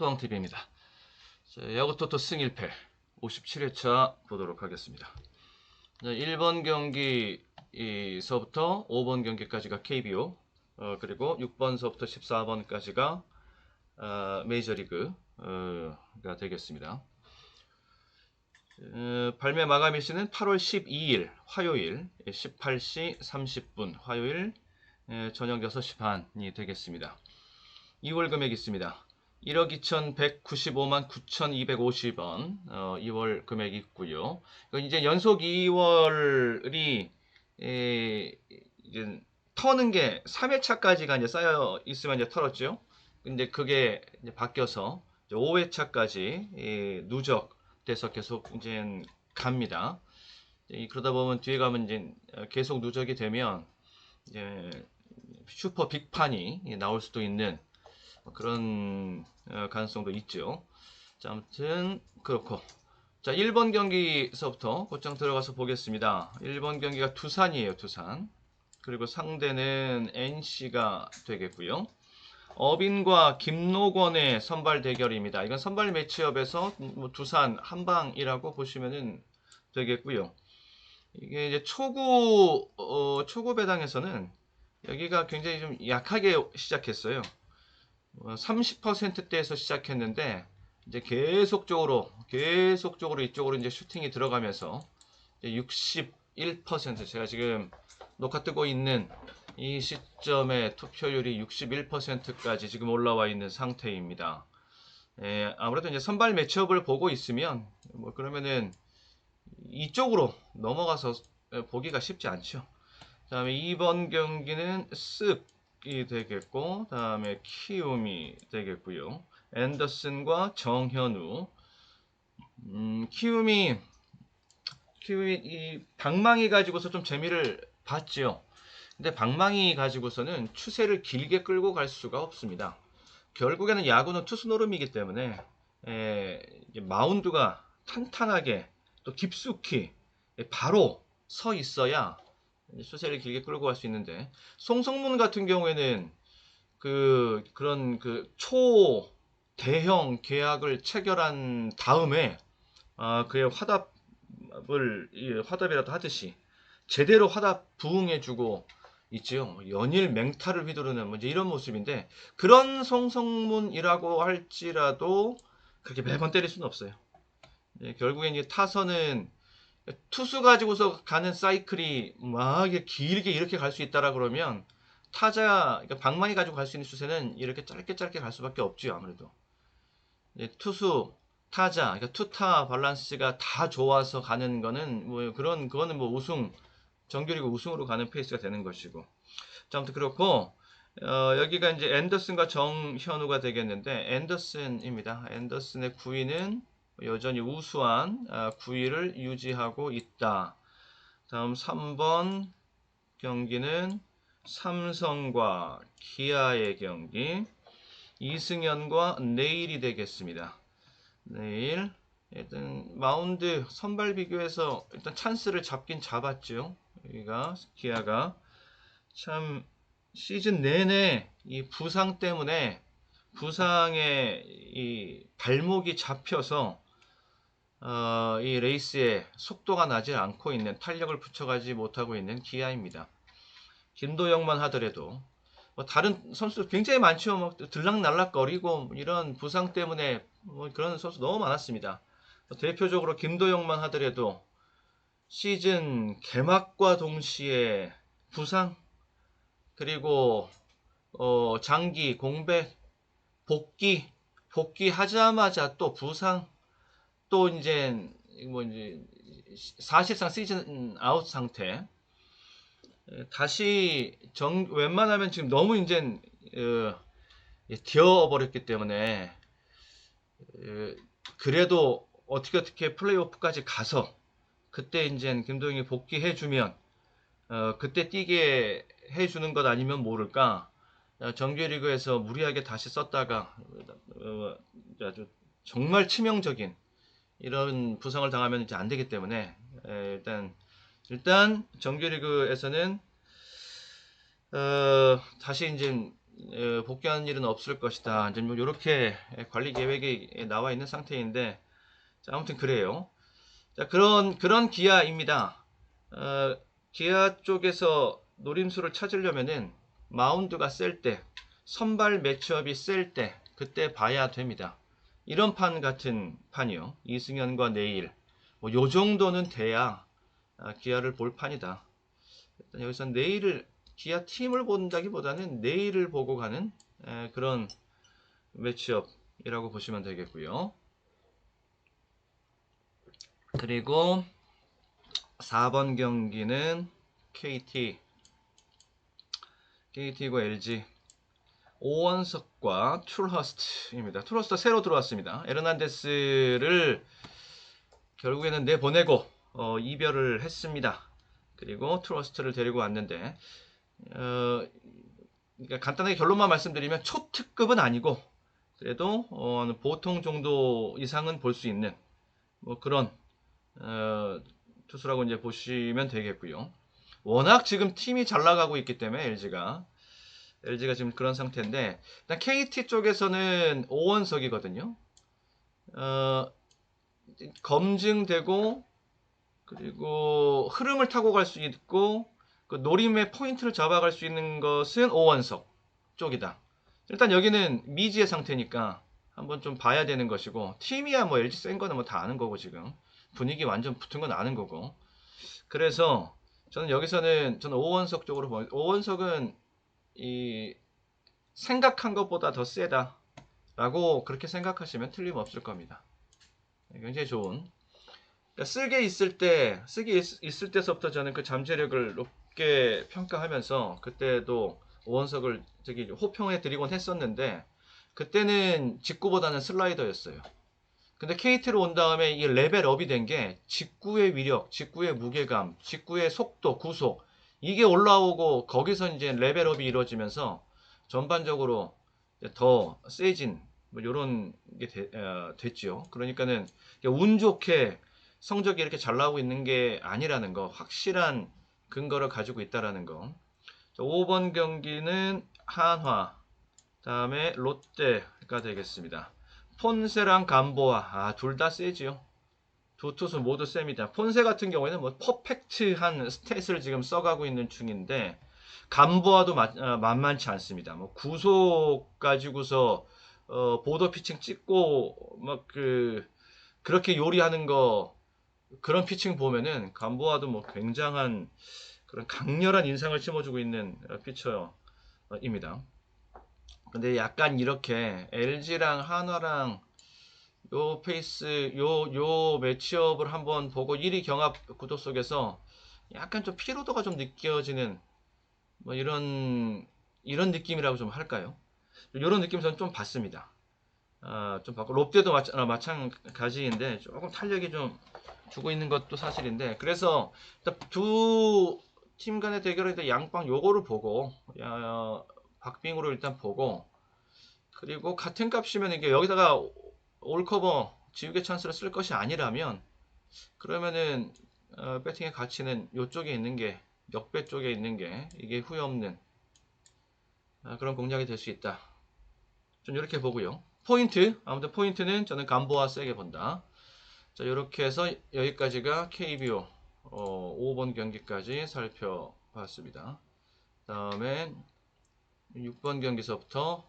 토왕TV입니다. 자, 야구토토 승1패 57회차 보도록 하겠습니다. 자, 1번 경기서부터 5번 경기까지가 KBO, 어, 그리고 6번서부터 14번까지가 어, 메이저리그가 되겠습니다. 어, 발매 마감 일시는 8월 12일 화요일 18시 30분 화요일 에, 저녁 6시 반이 되겠습니다. 2월 금액 있습니다. 1억 2,195만 9,250원 어, 2월 금액 있고요. 이건 이제 연속 2월이 에, 이제 터는 게 3회차까지가 이제 쌓여 있으면 이제 털었죠. 근데 그게 이제 바뀌어서 이제 5회차까지 예, 누적돼서 계속 이제 갑니다. 이- 그러다 보면 뒤에 가면 이제 어, 계속 누적이 되면 이제 슈퍼 빅판이 나올 수도 있는 그런 어, 가능성도 있죠. 자, 아무튼 그렇고 자 1번 경기서부터 곧장 들어가서 보겠습니다. 1번 경기가 두산이에요. 두산. 그리고 상대는 NC가 되겠고요. 어빈과 김노권의 선발 대결입니다. 이건 선발 매치업에서 뭐 두산 한방이라고 보시면 되겠고요. 이게 이제 초구 어, 초구 배당에서는 여기가 굉장히 좀 약하게 시작했어요. 30%대에서 시작했는데 이제 계속적으로 계속적으로 이쪽으로 이제 슈팅이 들어가면서 61% 제가 지금 녹화 뜨고 있는 이 시점에 투표율이 61%까지 지금 올라와 있는 상태입니다. 예, 아무래도 이제 선발 매치업을 보고 있으면 뭐 그러면은 이쪽으로 넘어가서 보기가 쉽지 않죠. 다음에 2번 경기는 쓱 이 되겠고 다음에 키움이 되겠고요. 앤더슨과 정현우. 음, 키움이 키움이 이 방망이 가지고서 좀 재미를 봤죠. 근데 방망이 가지고서는 추세를 길게 끌고 갈 수가 없습니다. 결국에는 야구는 투수 노름이기 때문에 에, 마운드가 탄탄하게 또 깊숙이 바로 서 있어야 수세를 길게 끌고 갈 수 있는데 송성문 같은 경우에는 그 그런 그 초 대형 계약을 체결한 다음에 아 그의 화답을 이 화답이라도 하듯이 제대로 화답 부응해주고 있지요. 연일 맹타를 휘두르는 뭐 이런 모습인데 그런 송성문이라고 할지라도 그렇게 매번 때릴 수는 없어요. 예, 결국엔 이제 타선은 투수 가지고서 가는 사이클이 막 길게 이렇게 갈 수 있다라 그러면 타자 그러니까 방망이 가지고 갈 수 있는 추세는 이렇게 짧게 짧게 갈 수밖에 없죠 아무래도. 예, 투수 타자 그러니까 투타 밸런스가 다 좋아서 가는 거는 뭐 그런 그거는 뭐 우승 정규리그 우승으로 가는 페이스가 되는 것이고. 자 아무튼 그렇고 어, 여기가 이제 앤더슨과 정현우가 되겠는데 앤더슨입니다. 앤더슨의 9위는 여전히 우수한 9위를 유지하고 있다. 다음 3번 경기는 삼성과 기아의 경기. 이승현과 내일이 되겠습니다. 내일 일단 마운드 선발 비교해서 일단 찬스를 잡긴 잡았죠. 여기가 기아가 참 시즌 내내 이 부상 때문에 부상에 이 발목이 잡혀서 어, 이 레이스에 속도가 나지 않고 있는 탄력을 붙여가지 못하고 있는 기아입니다. 김도영만 하더라도 뭐 다른 선수들 굉장히 많죠. 뭐 들락날락거리고 이런 부상 때문에 뭐 그런 선수 너무 많았습니다. 대표적으로 김도영만 하더라도 시즌 개막과 동시에 부상 그리고 어, 장기 공백 복귀 복귀하자마자 또 부상 또 이제 뭐 이제 사실상 시즌 아웃 상태. 에, 다시 정 웬만하면 지금 너무 이제 어, 되어 버렸기 때문에 에, 그래도 어떻게 어떻게 플레이오프까지 가서 그때 이제 김도영이 복귀해 주면 어, 그때 뛰게 해 주는 것 아니면 모를까. 어, 정규리그에서 무리하게 다시 썼다가 어, 아주 정말 치명적인 이런 부상을 당하면 이제 안 되기 때문에 에, 일단 일단 정규리그에서는 어, 다시 이제 어, 복귀하는 일은 없을 것이다. 이제 뭐 이렇게 관리 계획이 나와 있는 상태인데 자, 아무튼 그래요. 자, 그런 그런 기아입니다. 어, 기아 쪽에서 노림수를 찾으려면은 마운드가 셀 때, 선발 매치업이 셀 때, 그때 봐야 됩니다. 이런 판 같은 판이요. 이승현과 내일. 뭐, 요 정도는 돼야 아, 기아를 볼 판이다. 일단 여기서 내일을, 기아 팀을 본다기보다는 내일을 보고 가는 에, 그런 매치업이라고 보시면 되겠고요. 그리고 4번 경기는 KT, KT고 LG, 오원석과 툴허스트입니다. 툴허스트 새로 들어왔습니다. 에르난데스를 결국에는 내보내고 어, 이별을 했습니다. 그리고 툴허스트를 데리고 왔는데 어, 그러니까 간단하게 결론만 말씀드리면 초특급은 아니고 그래도 어, 보통 정도 이상은 볼 수 있는 뭐 그런 어, 투수라고 이제 보시면 되겠고요. 워낙 지금 팀이 잘 나가고 있기 때문에 LG가 LG가 지금 그런 상태인데 일단 KT 쪽에서는 오원석이거든요. 어, 검증되고 그리고 흐름을 타고 갈 수 있고 그 노림의 포인트를 잡아갈 수 있는 것은 오원석 쪽이다. 일단 여기는 미지의 상태니까 한번 좀 봐야 되는 것이고 팀이야 뭐 LG 센 거는 뭐 다 아는 거고 지금 분위기 완전 붙은 건 아는 거고 그래서 저는 여기서는 저는 오원석 쪽으로 오원석은 이 생각한 것보다 더 세다 라고 그렇게 생각하시면 틀림없을 겁니다. 굉장히 좋은 그러니까 쓰게 있을 때 쓰게 있, 있을 때서부터 저는 그 잠재력을 높게 평가하면서 그때도 오원석을 저기 호평해 드리곤 했었는데 그때는 직구보다는 슬라이더였어요. 근데 KT로 온 다음에 이 레벨업이 된 게 직구의 위력, 직구의 무게감, 직구의 속도, 구속 이게 올라오고 거기서 이제 레벨업이 이루어지면서 전반적으로 더 세진 뭐 이런 게 되, 어, 됐죠. 그러니까는 운 좋게 성적이 이렇게 잘 나오고 있는 게 아니라는 거, 확실한 근거를 가지고 있다라는 거. 자, 5번 경기는 한화, 다음에 롯데가 되겠습니다. 폰세랑 감보아, 아, 둘 다 세지요. 두 투수 모두 셉니다. 폰세 같은 경우에는 뭐 퍼펙트한 스탯을 지금 써가고 있는 중인데 마, 어, 만만치 않습니다. 뭐 구속 가지고서 어, 보더 피칭 찍고 막 그 그렇게 요리하는 거 그런 피칭 보면은 감보아도 뭐 굉장한 그런 강렬한 인상을 심어주고 있는 어, 피처입니다. 근데 약간 이렇게 LG랑 한화랑 요 페이스 요 요 매치업을 한번 보고 1위 경합 구도 속에서 약간 좀 피로도가 좀 느껴지는 뭐 이런 이런 느낌이라고 좀 할까요? 이런 느낌 저는 좀 받습니다. 아, 좀 받고 롯데도 마찬, 아, 마찬가지인데 조금 탄력이 좀 주고 있는 것도 사실인데 그래서 두 팀 간의 대결에 양방 요거를 보고 야, 박빙으로 일단 보고 그리고 같은 값이면 이게 여기다가 올커버 지우개 찬스를 쓸 것이 아니라면 그러면은 어, 배팅의 가치는 이쪽에 있는 게 역배 쪽에 있는 게 이게 후회 없는 아, 그런 공략이 될 수 있다. 좀 이렇게 보고요. 포인트 아무튼 포인트는 저는 감보와 세게 본다. 자 이렇게 해서 여기까지가 KBO 어, 5번 경기까지 살펴봤습니다. 다음에 6번 경기서부터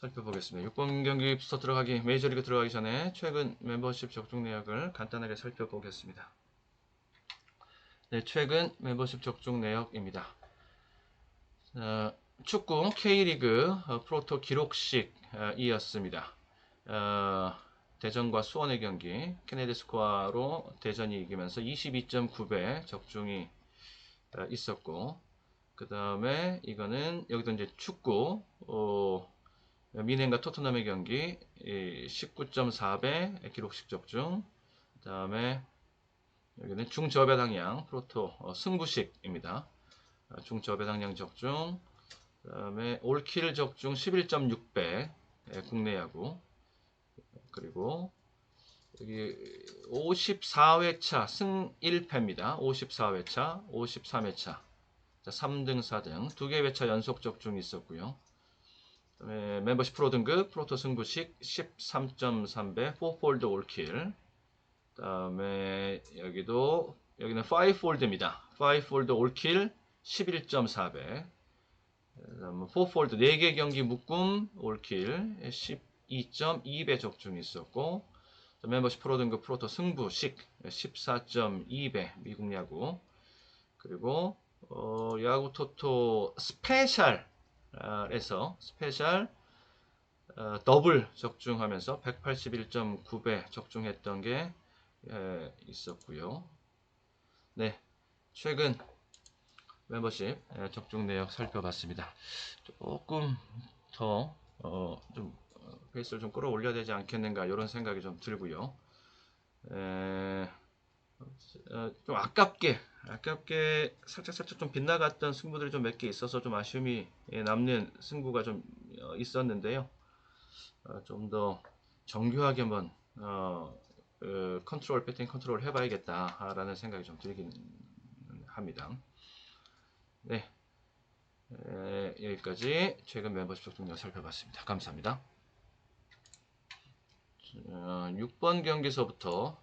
살펴보겠습니다. 6번 경기부터 들어가기 메이저리그 들어가기 전에 최근 멤버십 적중 내역을 간단하게 살펴보겠습니다. 네, 최근 멤버십 적중 내역입니다. 어, 축구 K리그 어, 프로토 기록식이었습니다. 어, 대전과 수원의 경기 케네디 스코어로 대전이 이기면서 22.9배 적중이 어, 있었고 그 다음에 이거는 여기도 이제 축구 어, 미넨과 토트넘의 경기 19.4배 기록식 적중 그 다음에 여기는 중저배당량 프로토 어, 승부식입니다. 어, 중저배당량 적중 그 다음에 올킬 적중 11.6배 국내 야구 그리고 여기 54회차 승 1패입니다. 54회차, 53회차 자, 3등, 4등 두 개 회차 연속 적중이 있었고요. 그다음에 멤버십 프로 등급 프로토 승부식 13.3배 4폴드 올킬. 그다음에 여기도 여기는 5폴드입니다. 5폴드 올킬 11.4배. 그다음 4폴드 4개 경기 묶음 올킬 12.2배 적중이 있었고 멤버십 프로 등급 프로토 승부식 14.2배 미국 야구 그리고 어, 야구 토토 스페셜 에서 스페셜 어, 더블 적중하면서 181.9배 적중했던 게 예, 있었고요. 네, 최근 멤버십 예, 적중 내역 살펴봤습니다. 조금 더 어, 좀 어, 페이스를 좀 끌어올려야 되지 않겠는가 이런 생각이 좀 들고요. 에, 어, 좀 아깝게 아깝게 살짝 살짝 좀 빗나갔던 승부들이 좀 몇 개 있어서 좀 아쉬움이 예, 남는 승부가 좀 어, 있었는데요. 어, 좀더 정교하게 한번 어, 어, 컨트롤 배팅 컨트롤 해봐야겠다라는 생각이 좀 들긴 합니다. 네. 에, 여기까지 최근 멤버십 적중력 살펴봤습니다. 감사합니다. 어, 6번 경기서부터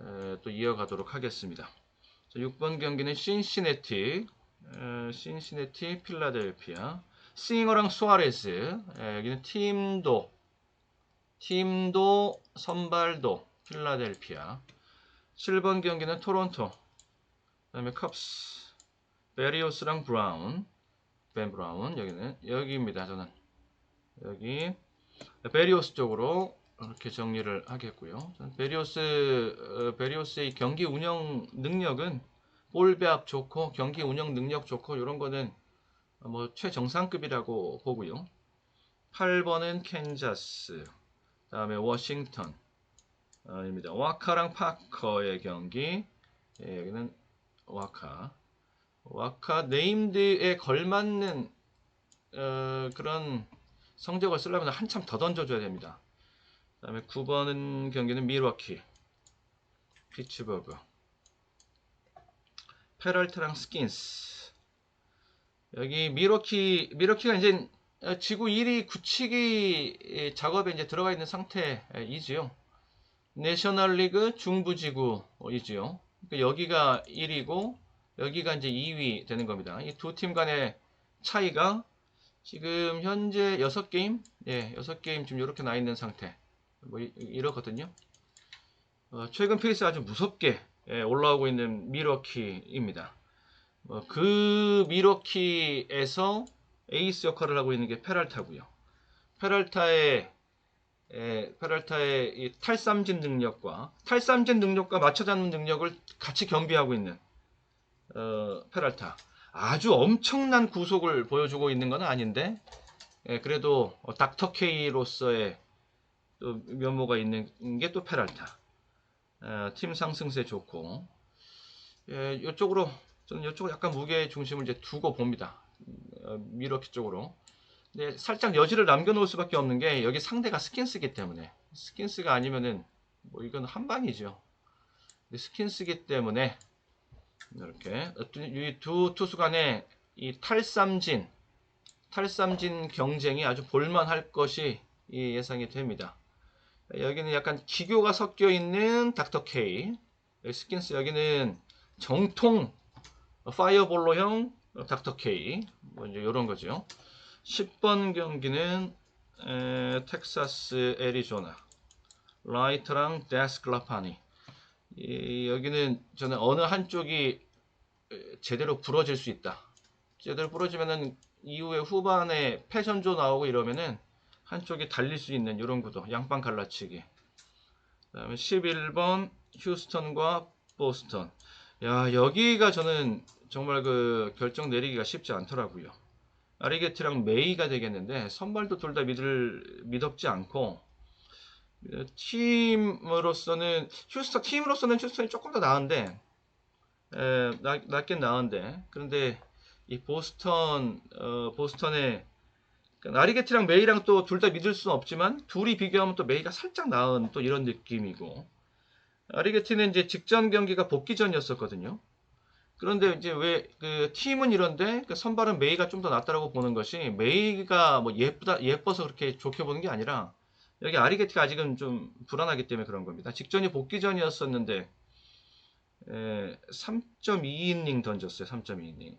에, 또 이어가도록 하겠습니다. 자, 6번 경기는 신시내티, 에, 신시내티, 필라델피아, 싱어랑 수아레스. 에, 여기는 팀도, 팀도, 선발도, 필라델피아. 7번 경기는 토론토, 그 다음에 컵스, 베리오스랑 브라운, 벤 브라운 여기는 여기입니다. 저는 여기 베리오스 쪽으로 이렇게 정리를 하겠고요. 베리오스 어, 베리오스의 경기 운영 능력은 볼 배합 좋고 경기 운영 능력 좋고 이런 거는 뭐 최정상급이라고 보고요. 8번은 캔자스, 다음에 워싱턴 입니다. 와카랑 파커의 경기. 예, 여기는 와카. 와카 네임드에 걸맞는 어, 그런 성적을 쓰려면 한참 더 던져줘야 됩니다. 그 다음에 9번 경기는 미러키, 피츠버그, 페럴트랑 스킨스. 여기 미러키, 미러키가 이제 지구 1위 굳히기 작업에 이제 들어가 있는 상태이지요. 내셔널리그 중부지구이지요. 그러니까 여기가 1위고 여기가 이제 2위 되는 겁니다. 이 두 팀 간의 차이가 지금 현재 6게임, 예, 6게임 지금 이렇게 나 있는 상태. 뭐 이, 이렇거든요. 어, 최근 페이스 아주 무섭게 예, 올라오고 있는 미러키입니다. 어, 그 미러키에서 에이스 역할을 하고 있는 게 페랄타고요. 페랄타의 에, 페랄타의 이 탈삼진 능력과 탈삼진 능력과 맞춰 잡는 능력을 같이 겸비하고 있는 어, 페랄타 아주 엄청난 구속을 보여주고 있는 건 아닌데 예, 그래도 어, 닥터 K로서의 또 면모가 있는 게 또 페랄타. 어, 팀 상승세 좋고. 예, 이쪽으로 저는 이쪽으로 약간 무게 중심을 이제 두고 봅니다. 어, 미러키 쪽으로. 근데 살짝 여지를 남겨놓을 수밖에 없는 게 여기 상대가 스킨스기 때문에. 스킨스가 아니면은 뭐 이건 한 방이죠. 스킨스기 때문에 이렇게 이 두 투수 간의 이 탈삼진 탈삼진 경쟁이 아주 볼만할 것이 예상이 됩니다. 여기는 약간 기교가 섞여 있는 닥터 K 스킨스 여기는 정통 파이어볼로형 닥터 K 뭐 이제 이런 거죠. 10번 경기는 에, 텍사스 애리조나 라이트랑 데스클라파니 이, 여기는 저는 어느 한쪽이 제대로 부러질 수 있다. 제대로 부러지면은 이후에 후반에 패션조 나오고 이러면은 한쪽이 달릴 수 있는 이런 구도. 양방 갈라치기. 그 다음에 11번 휴스턴과 보스턴. 야, 여기가 저는 정말 그 결정 내리기가 쉽지 않더라고요. 아리게티랑 메이가 되겠는데 선발도 둘 다 믿을 믿었지 않고 팀으로서는 휴스턴 팀으로서는 휴스턴이 조금 더 나은데 낫긴 나은데 그런데 이 보스턴 어, 보스턴의 나리게티랑 메이랑 또 둘 다 믿을 수는 없지만 둘이 비교하면 또 메이가 살짝 나은 또 이런 느낌이고 아리게티는 이제 직전 경기가 복귀 전이었었거든요. 그런데 이제 왜 그 팀은 이런데 그 선발은 메이가 좀 더 낫다라고 보는 것이 메이가 뭐 예쁘다 예뻐서 그렇게 좋게 보는 게 아니라 여기 아리게티가 아직은 좀 불안하기 때문에 그런 겁니다. 직전이 복귀 전이었었는데 3.2이닝 던졌어요. 3.2이닝.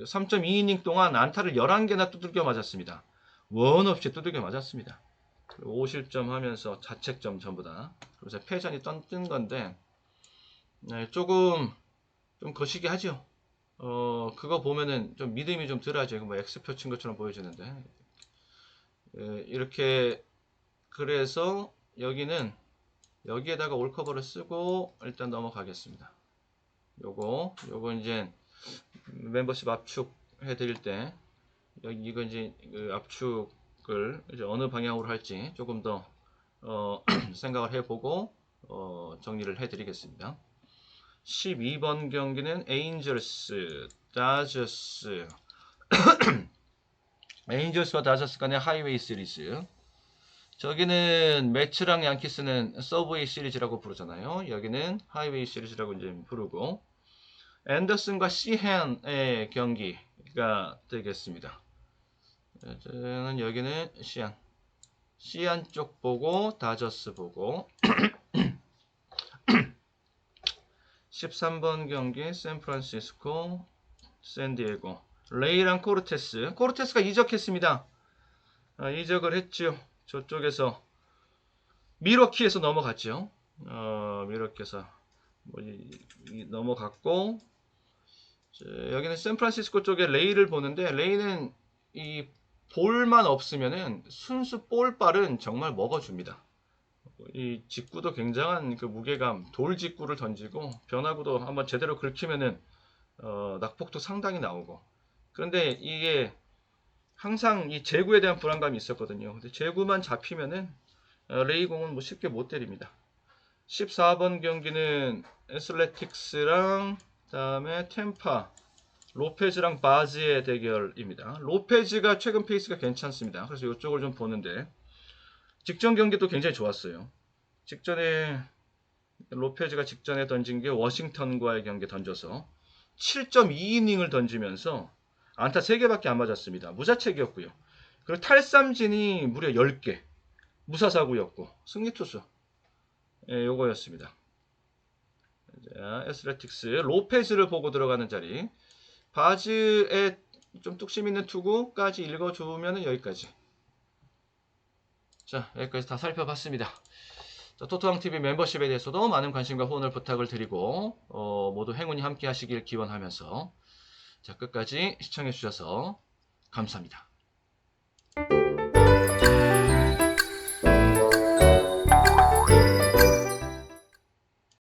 3.2이닝 동안 안타를 11개나 두들겨 맞았습니다. 원 없이 두들겨 맞았습니다. 5실점 하면서 자책점 전부 다. 그래서 패전이 뜬 건데 네, 조금 좀 거시기 하죠. 어, 그거 보면은 좀 믿음이 좀 덜하죠. 뭐 X표 친 것처럼 보여지는데. 예, 이렇게 그래서 여기는 여기에다가 올커버를 쓰고 일단 넘어가겠습니다. 요거 요거 이제 멤버십 압축 해 드릴 때 이거 이제 그 압축을 이제 어느 방향으로 할지 조금 더 어, 생각을 해보고 어, 정리를 해드리겠습니다. 12번 경기는 에인절스, 다저스, 에인절스와 다저스 간의 하이웨이 시리즈. 저기는 매츠랑 양키스는 서브웨이 시리즈라고 부르잖아요. 여기는 하이웨이 시리즈라고 이제 부르고 앤더슨과 시헨의 경기가 되겠습니다. 저는 여기는 시안, 시안 쪽 보고 다저스 보고 13번 경기 샌프란시스코, 샌디에고 레이랑 코르테스 코르테스가 이적했습니다. 아, 이적을 했죠. 저쪽에서 미러키에서 넘어갔죠. 어, 미러키에서 뭐 이- 이- 넘어갔고 저, 여기는 샌프란시스코 쪽에 레이를 보는데 레이는 이 볼만 없으면은 순수 볼발은 정말 먹어줍니다. 이 직구도 굉장한 그 무게감, 돌 직구를 던지고 변화구도 한번 제대로 긁히면은 어, 낙폭도 상당히 나오고. 그런데 이게 항상 이 제구에 대한 불안감이 있었거든요. 근데 제구만 잡히면은 어, 레이공은 뭐 쉽게 못 때립니다. 14번 경기는 애슬레틱스랑 그다음에 템파 로페즈랑 바즈의 대결입니다. 로페즈가 최근 페이스가 괜찮습니다. 그래서 이쪽을 좀 보는데 직전 경기도 굉장히 좋았어요. 직전에 로페즈가 직전에 던진 게 워싱턴과의 경기 던져서 7.2이닝을 던지면서 안타 3개밖에 안 맞았습니다. 무자책이었고요. 그리고 탈삼진이 무려 10개. 무사사구였고 승리 투수. 예, 요거였습니다. 자, 에스레틱스 로페즈를 보고 들어가는 자리. 바즈의 좀 뚝심 있는 투구까지 읽어주면 여기까지. 자, 여기까지 다 살펴봤습니다. 자, 토토왕TV 멤버십에 대해서도 많은 관심과 후원을 부탁을 드리고, 어, 모두 행운이 함께 하시길 기원하면서, 자, 끝까지 시청해주셔서 감사합니다.